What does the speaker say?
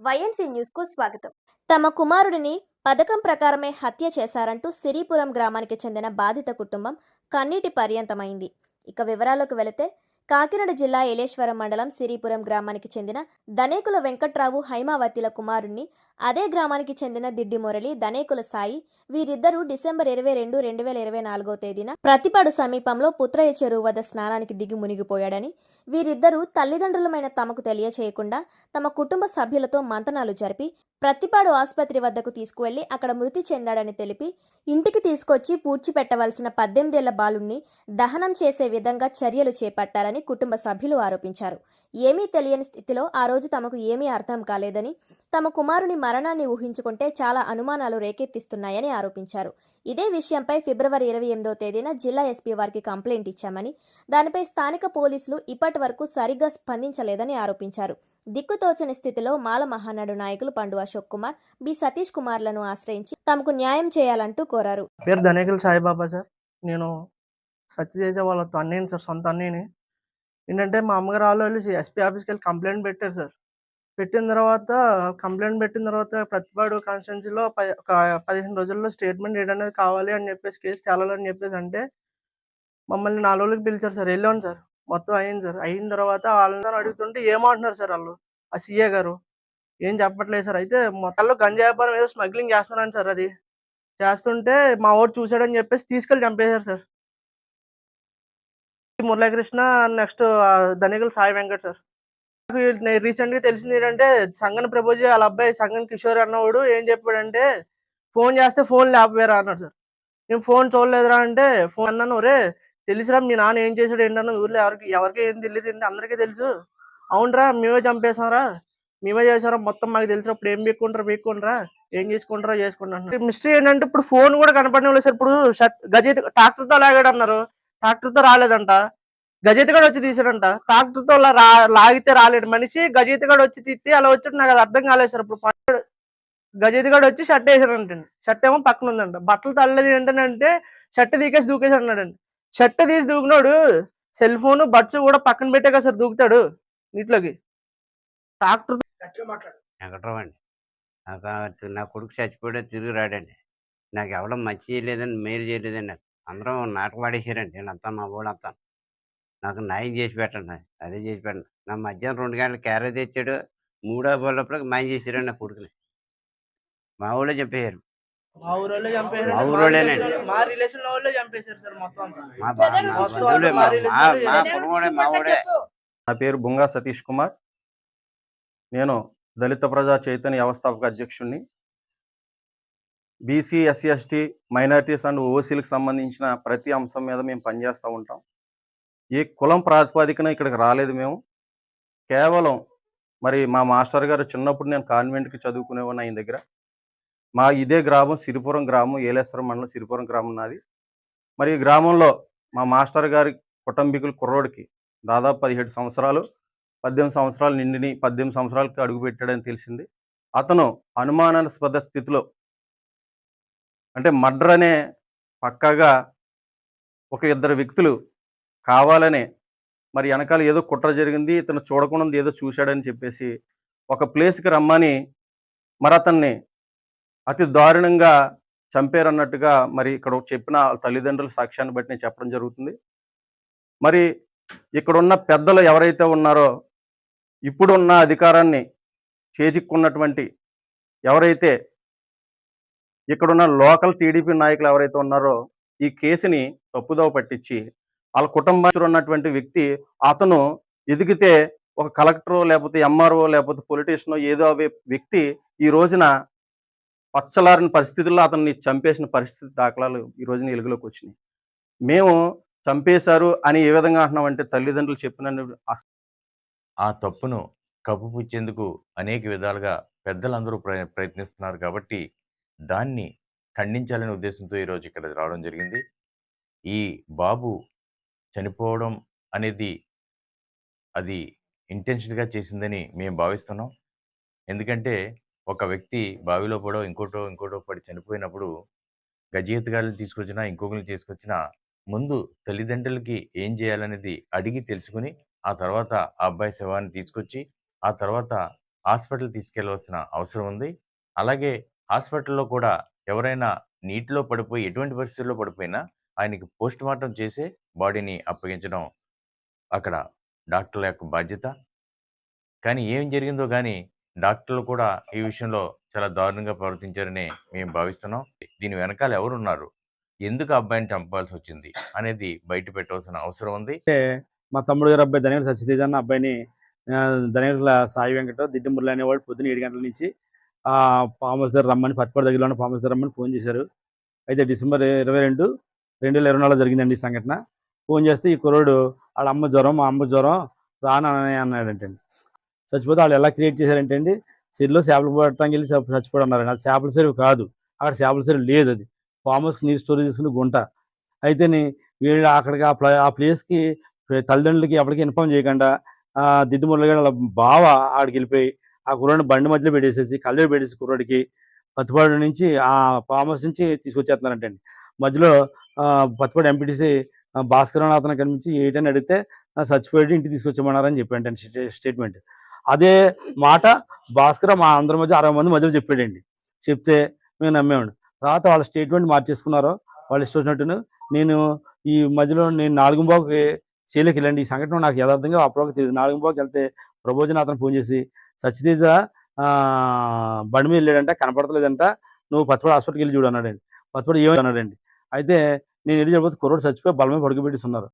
YNC న్యూస్కు స్వాగతం. తమ కుమారుడిని పథకం ప్రకారమే హత్య చేశారంటూ సిరిపురం గ్రామానికి చెందిన బాధిత కుటుంబం కన్నీటి పర్యంతమైంది. ఇక వివరాల్లోకి వెళితే కాకినాడ జిల్లా ఏలేశ్వరం మండలం సిరిపురం గ్రామానికి చెందిన దనేకుల వెంకట్రావు హైమావతిల కుమారుణ్ణి అదే గ్రామానికి చెందిన దిడ్డి మురళి దనేకుల సాయి వీరిద్దరూ డిసెంబర్ ఇరవై రెండు రెండు వేల ఇరవై నాలుగో తేదీన ప్రతిపాడు సమీపంలో పుత్రయ్య చెరువు వద్ద స్నానానికి దిగి మునిగిపోయాడని వీరిద్దరూ తల్లిదండ్రులమైన తమకు తెలియచేయకుండా తమ కుటుంబ సభ్యులతో మంతనాలు జరిపి ప్రతిపాడు ఆసుపత్రి వద్దకు తీసుకువెళ్ళి అక్కడ మృతి చెందాడని తెలిపి ఇంటికి తీసుకొచ్చి పూడ్చిపెట్టవలసిన పద్దెనిమిదేళ్ళ బాలుణ్ణి దహనం చేసే విధంగా చర్యలు చేశారని కుటుంబ సభ్యులు ఆరోపించారు. ఏమీ తెలియని స్థితిలో ఆ రోజు తమకు ఏమీ అర్థం కాలేదని తమ కుమారుని మరణాన్ని ఊహించుకుంటే చాలా అనుమానాలు రేకెత్తిస్తున్నాయని ఆరోపించారు. ఇదే విషయంపై ఫిబ్రవరి ఇరవై ఎనిమిదో తేదీన జిల్లా ఎస్పీ వారికి కంప్లైంట్ ఇచ్చామని దానిపై స్థానిక పోలీసులు ఇప్పటి వరకు సరిగ్గా స్పందించలేదని ఆరోపించారు. దిక్కుతోచని స్థితిలో మాల మహానాడు నాయకులు పండు అశోక్ కుమార్ బి సతీష్ కుమార్లను ఆశ్రయించి తమకు న్యాయం చేయాలంటూ కోరారు. పేరు ధనేకల్ సాయిబాబా సార్. నేను సత్యతేజ వాళ్ళ అన్నయ్యని సార్ సొంత అన్నయ్యని ఏంటంటే మా అమ్మగారు వాళ్ళు ఎస్పీ ఆఫీస్కి వెళ్ళి కంప్లైంట్ పెట్టారు సార్. పెట్టిన తర్వాత కంప్లైంట్ పెట్టిన తర్వాత ప్రతిపాడు కాన్స్టిట్యున్సీలో ఒక పదిహేను రోజుల్లో స్టేట్మెంట్ ఏదనేది కావాలి అని చెప్పేసి కేసు తేలాలని చెప్పేసి అంటే మమ్మల్ని నాలుగు రోజులకి పిలిచారు సార్. వెళ్ళాను సార్. మొత్తం అయింది సార్. అయిన తర్వాత వాళ్ళందరూ అడుగుతుంటే ఏమంటున్నారు సార్ వాళ్ళు? ఆ సీఏ గారు. ఏం చెప్పట్లేదు సార్. అయితే మొత్తంలో గంజా వ్యాపారం ఏదో స్మగ్లింగ్ చేస్తున్నారని సార్ అది. చేస్తుంటే మా ఊరు చూశాడని చెప్పేసి తీసుకెళ్ళి చంపేశారు sir. Muralikrishna next Dhanikal Sai Venkat sir. నాకు రీసెంట్గా తెలిసింది ఏంటంటే సంగన్ ప్రభుజీ వాళ్ళ అబ్బాయి సంగన్ కిషోర్ అన్నవాడు ఏం చెప్పాడంటే ఫోన్ చేస్తే ఫోన్ లేకపోయారా అన్నాడు సార్. నేను ఫోన్ చూడలేదురా అంటే ఫోన్ అన్నాను రే తెలుసురా మీ నాన్న ఏం చేశాడు ఏంటన్న ఊర్లో ఎవరికి ఎవరికి ఏం తెలియదు ఏంటి అందరికీ తెలుసు. అవునరా మేమే చంపేసాంరా మేమే చేసారా మొత్తం మాకు తెలుసు ఇప్పుడు ఏం పీక్కుంటారా పీక్కుంటారా ఏం చేసుకుంటారా చేసుకుంటారు మిస్టరీ ఏంటంటే ఇప్పుడు ఫోన్ కూడా కనపడడం లేదు సార్. ఇప్పుడు షట్ గజెత్ ట్రాక్టర్తో లాగాడు అన్నారు. ట్రాక్టర్తో రాలేదంట. గజెత్ గడు వచ్చి తీసాడంట. ట్రాక్టర్తో లా- రా- లాగితే రాలేడు మనిషి గజెత్ గడు వచ్చి తీస్తే అలా వచ్చి నాకు అది అర్థం కాలేదు సార్ ఇప్పుడు ప- గజెత్ గడు వచ్చి షర్ట్ వేసాడంటండి. షర్ట్ ఏమో పక్కన ఉందంట. బట్టలు తల్లలేదు ఏంటంటే షర్ట్ తీకేసి దూకేసి అన్నాడండి. షర్ట్ తీసి దూకినోడు సెల్ ఫోన్ బడ్స్ కూడా పక్కన పెట్టే కదా సార్ దూకుతాడు నీటిలోకి. ట్రాక్టర్ వెంకట్రావు అండి నాకు నా కొడుకు చచ్చిపోయాడు తిరిగి రాడండి. నాకు ఎవడం మంచి చేయలేదని మేలు చేయలేదండి నాకు అందరం నాటకం పడేసారండి వీళ్ళంతా మా వాళ్ళు అంతా. నాకు న్యాయం చేసి పెట్టండి. అదే చేసి పెట్టండి. నా మధ్యాహ్నం రెండు గంటల క్యారీ తెచ్చాడు. మూడో బోళ్ళప్పుడు మాయం చేసారండి నా కొడుకుని. మా ఊళ్ళో చెప్పేశారు మా ఊరోళ్ళే చంపేశారు. మా ఊరోళ్ళేనండి. మా రిలేషన్ వాళ్ళే చంపేశారు సార్ మొత్తం అంతా. మా బా- మా మొత్తం బంధువులే అంతా మా మా మా- మా రిలేషన్ కుటుంబమే మా ఊడే నా పేరు బుంగా సతీష్ కుమార్. నేను దళిత ప్రజా చైతన్య వ్యవస్థాపక అధ్యక్షుడిని BC SC ST minorities and ఓసీలకు సంబంధించిన ప్రతి అంశం మీద మేము పనిచేస్తూ ఉంటాం. ఏ కులం ప్రాతిపదికన ఇక్కడికి రాలేదు మేము. కేవలం మరి మా మాస్టర్ గారు చిన్నప్పుడు నేను కాన్వెంట్కి చదువుకునేవాడిని ఆయన దగ్గర. మా ఇదే గ్రామం సిరిపురం గ్రామం ఏలేశ్వరం మండలం సిరిపురం గ్రామం నాది. మరి ఈ గ్రామంలో మా మాస్టర్ గారి కుటుంబీకులు కుర్రోడికి దాదాపు పదిహేడు సంవత్సరాలు పద్దెనిమిది సంవత్సరాలు నిండిని పద్దెనిమిది సంవత్సరాలకి అడుగుపెట్టాడని తెలిసింది. అతను అనుమానాస్పద స్థితిలో అంటే మర్డర్ అనే పక్కాగా ఒక ఇద్దరు వ్యక్తులు కావాలనే. మరి వెనకాల ఏదో కుట్ర జరిగింది ఇతను చూడకుండా ఏదో చూశాడని చెప్పేసి ఒక ప్లేస్కి రమ్మని మరి అతన్ని అతి దారుణంగా చంపారన్నట్టుగా మరి ఇక్కడ చెప్పిన తల్లిదండ్రుల సాక్ష్యాన్ని బట్టి నేను చెప్పడం జరుగుతుంది. మరి ఇక్కడున్న పెద్దలు ఎవరైతే ఉన్నారో ఇప్పుడున్న అధికారాన్ని చేజిక్కున్నటువంటి ఎవరైతే ఇక్కడున్న లోకల్ టీడీపీ నాయకులు ఎవరైతే ఉన్నారో ఈ కేసుని తప్పుదోవ పట్టించి వాళ్ళ కుటుంబంలో ఉన్నటువంటి వ్యక్తి అతను ఎదిగితే ఒక కలెక్టరో లేకపోతే ఎంఆర్ఓ లేకపోతే పొలిటీషియనో ఏదో అవే వ్యక్తి ఈ రోజున పచ్చలారిన పరిస్థితుల్లో అతన్ని చంపేసిన పరిస్థితి దాఖలాలు ఈ రోజున వెలుగులోకి వచ్చినాయి. మేము చంపేశారు అని ఏ విధంగా అంటున్నామంటే తల్లిదండ్రులు చెప్పిన ఆ తప్పును కప్పుపుచ్చేందుకు అనేక విధాలుగా పెద్దలందరూ ప్రయత్నిస్తున్నారు కాబట్టి దాన్ని ఖండించాలనే ఉద్దేశంతో ఈరోజు ఇక్కడ రావడం జరిగింది. ఈ బాబు చనిపోవడం అనేది అది ఇంటెన్షన్గా చేసిందని మేము భావిస్తున్నాం. ఎందుకంటే ఒక వ్యక్తి బావిలో పడో ఇంకోటో ఇంకోటో పడి చనిపోయినప్పుడు గజెత్తుగాళ్ళని తీసుకొచ్చినా ఇంకొకరిని తీసుకొచ్చినా ముందు తల్లిదండ్రులకి ఏం చేయాలనేది అడిగి తెలుసుకుని ఆ తర్వాత ఆ అబ్బాయి శవాన్ని తీసుకొచ్చి ఆ తర్వాత హాస్పిటల్ తీసుకెళ్ళవలసిన అవసరం ఉంది. అలాగే హాస్పిటల్లో కూడా ఎవరైనా నీటిలో పడిపోయి ఎటువంటి పరిస్థితుల్లో పడిపోయినా ఆయనకి పోస్ట్ మార్టం చేసే బాడీని అప్పగించడం అక్కడ డాక్టర్ల యొక్క బాధ్యత. కానీ ఏం జరిగిందో కానీ డాక్టర్లు కూడా ఈ విషయంలో చాలా దారుణంగా ప్రవర్తించారని మేము భావిస్తున్నాం. దీని వెనకాల ఎవరున్నారు? ఎందుకు ఆ అబ్బాయిని చంపాల్సి వచ్చింది? అనేది బయట పెట్టవలసిన అవసరం ఉంది. మా తమ్ముడు గారు అబ్బాయి ధనగల సత్యతేజ అన్న అబ్బాయిని ఆ, సాయి వెంకట దిడ్డి మురళి అనేవాడు పొద్దున్న ఏడు గంటల నుంచి ఆ ఫామ్ హౌస్ దగ్గర రమ్మని పత్తిపాడు దగ్గరలో ఉన్న ఫామ్ హౌస్ దగ్గర రమ్మని ఫోన్ చేశారు. అయితే డిసెంబర్ ఇరవై రెండు రెండు వేల ఇరవై నాలుగులో జరిగిందండి ఈ సంఘటన. ఫోన్ చేస్తే ఈ కుర్రోడు వాళ్ళ అమ్మ జ్వరం మా అమ్మ జ్వరం రానని అన్నాడంటండి. చచ్చిపోతే వాళ్ళు ఎలా క్రియేట్ చేశారంటే అండి చెరువులో చేపలు పట్టడానికి వెళ్ళి చచ్చి- అన్నారండి అది చేపల చెరువు కాదు. అక్కడ చేపల చెరువు లేదు అది. ఫామ్ హౌస్ నీరు స్టోరేజ్ చేసుకుని గుంట. అయితేని వీళ్ళు అక్కడికి ఆ ప్లే ఆ ప్లేస్కి తల్లిదండ్రులకి ఎవరికి ఇన్ఫామ్ చేయకుండా దిడ్డు మురళిగాడు వాళ్ళ బావ ఆడికి వెళ్ళిపోయి ఆ కుర్రాడిని బండి మధ్యలో పెట్టేసేసి కళ్ళు పెట్టేసి కుర్రాడికి పత్తిపాడు నుంచి ఆ ఫామ్ హౌస్ నుంచి తీసుకొచ్చేస్తున్నారంటండి. మధ్యలో ఆ, పత్తిపాడు ఎంపీటీసీ భాస్కర్ కనిపించి ఏటని అడిగితే చచ్చిపోయి చచ్చిపోయాడు ఇంటికి తీసుకొచ్చామన్నారని చెప్పాడండి స్టే- స్టేట్మెంట్. అదే మాట భాస్కర్ మా అందరి మధ్య అరవై మంది మధ్యలో చెప్పాడండి. చెప్తే మేము నమ్మేవాడు తర్వాత వాళ్ళ స్టేట్మెంట్ మార్చేసుకున్నారు వాళ్ళు ఇష్టం వచ్చినట్టును నేను ఈ మధ్యలో నేను నాలుగుంబాబుకి చేయలేకి వెళ్ళండి. ఈ సంఘటన నాకు యథార్థంగా అప్పుడు తెలియదు. నాలుగుంబాబుకి వెళ్తే ప్రభోజన అతను ఫోన్ చేసి సత్యతేజ బండి మీద వెళ్ళాడంట కనపడతలేదంట నువ్వు పచ్చపడి హాస్పిటల్కి వెళ్ళి చూడు అన్నాడండి. పచ్చపడి ఏమని అన్నాడండి? అయితే నేను వెళ్ళి చెప్పితే కుర్రోడు చచ్చిపోయి బలమే పడుకోబెట్టిస్తున్నారు. ఉన్నారు